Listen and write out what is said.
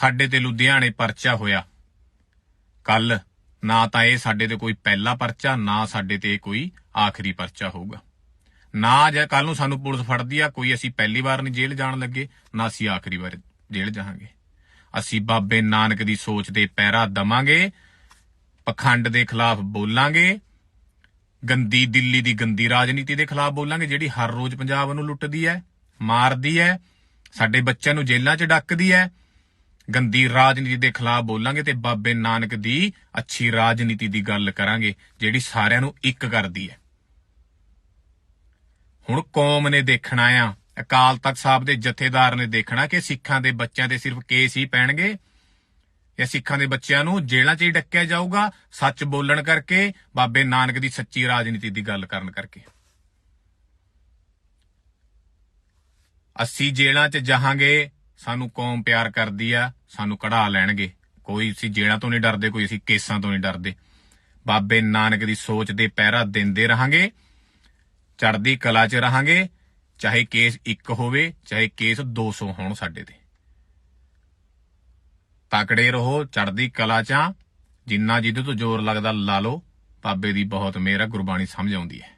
ਸਾਡੇ ਤੇ ਲੁਧਿਆਣੇ ਪਰਚਾ ਹੋਇਆ। ਕੱਲ ਨਾ ਤਾਂ ਇਹ ਸਾਡੇ ਤੇ ਕੋਈ ਪਹਿਲਾ ਪਰਚਾ, ਨਾ ਸਾਡੇ ਤੇ ਇਹ ਕੋਈ ਆਖਰੀ ਪਰਚਾ ਹੋਊਗਾ। ਨਾ ਜੇ ਕੱਲ ਨੂੰ ਸਾਨੂੰ ਪੁਲਿਸ ਫੜਦੀ ਆ, ਕੋਈ ਅਸੀਂ ਪਹਿਲੀ ਵਾਰ ਨਹੀਂ ਜੇਲ੍ਹ ਜਾਣ ਲੱਗੇ, ਨਾ ਅਸੀਂ ਆਖਰੀ ਵਾਰ ਜੇਲ੍ਹ ਜਾਵਾਂਗੇ। ਅਸੀਂ ਬਾਬੇ ਨਾਨਕ ਦੀ ਸੋਚ ਦੇ ਪੈਰਾ ਦਵਾਂਗੇ, ਪਖੰਡ ਦੇ ਖਿਲਾਫ ਬੋਲਾਂਗੇ, ਗੰਦੀ ਦਿੱਲੀ ਦੀ ਗੰਦੀ ਰਾਜਨੀਤੀ ਦੇ ਖਿਲਾਫ ਬੋਲਾਂਗੇ, ਜਿਹੜੀ ਹਰ ਰੋਜ਼ ਪੰਜਾਬ ਨੂੰ ਲੁੱਟਦੀ ਹੈ, ਮਾਰਦੀ ਹੈ, ਸਾਡੇ ਬੱਚਿਆਂ ਨੂੰ ਜੇਲ੍ਹਾਂ 'ਚ ਡੱਕਦੀ ਹੈ ਗੰਦੀ ਰਾਜਨੀਤੀ ਦੇ ਖਿਲਾਫ ਬੋਲਾਂਗੇ ਤੇ ਬਾਬੇ ਨਾਨਕ ਦੀ ਅੱਛੀ ਰਾਜਨੀਤੀ ਦੀ ਗੱਲ ਕਰਾਂਗੇ, ਜਿਹੜੀ ਸਾਰਿਆਂ ਨੂੰ ਇੱਕ ਕਰਦੀ ਹੈ। ਹੁਣ ਕੌਮ ਨੇ ਦੇਖਣਾ ਆ, ਅਕਾਲ ਤਖਤ ਸਾਹਿਬ ਦੇ ਜਥੇਦਾਰ ਨੇ ਦੇਖਣਾ ਕਿ ਸਿੱਖਾਂ ਦੇ ਬੱਚਿਆਂ ਤੇ ਸਿਰਫ ਕੇਸ ਹੀ ਪੈਣਗੇ, ਜਾਂ ਸਿੱਖਾਂ ਦੇ ਬੱਚਿਆਂ ਨੂੰ ਜੇਲ੍ਹਾਂ 'ਚ ਹੀ ਡੱਕਿਆ ਜਾਊਗਾ, ਸੱਚ ਬੋਲਣ ਕਰਕੇ, ਬਾਬੇ ਨਾਨਕ ਦੀ ਸੱਚੀ ਰਾਜਨੀਤੀ ਦੀ ਗੱਲ ਕਰਨ ਕਰਕੇ। ਅਸੀਂ ਜੇਲ੍ਹਾਂ 'ਚ ਜਾਹਾਂਗੇ ਸਾਨੂੰ ਕੌਮ ਪਿਆਰ ਕਰਦੀ ਆ, ਸਾਨੂੰ ਕਢਾ ਲੈਣਗੇ। ਕੋਈ ਅਸੀਂ ਜੇਲ੍ਹਾਂ ਤੋਂ ਨਹੀਂ ਡਰਦੇ, ਕੋਈ ਅਸੀਂ ਕੇਸਾਂ ਤੋਂ ਨਹੀਂ ਡਰਦੇ। ਬਾਬੇ ਨਾਨਕ ਦੀ ਸੋਚ ਦੇ ਪਹਿਰਾ ਦਿੰਦੇ ਰਹਾਂਗੇ, ਚੜ੍ਹਦੀ ਕਲਾ 'ਚ ਰਹਾਂਗੇ, ਚਾਹੇ ਕੇਸ ਇੱਕ ਹੋਵੇ, ਚਾਹੇ ਕੇਸ 200 ਹੋਣ ਸਾਡੇ ਤੇ। ਤਕੜੇ ਰਹੋ, ਚੜ੍ਹਦੀ ਕਲਾ 'ਚ ਆ। ਜਿੰਨਾ ਜਿਹਦੇ ਤੋਂ ਜ਼ੋਰ ਲੱਗਦਾ ਲਾ ਲਓ। ਬਾਬੇ ਦੀ ਬਹੁਤ ਮਿਹਰ ਗੁਰਬਾਣੀ ਸਮਝ ਆਉਂਦੀ ਹੈ।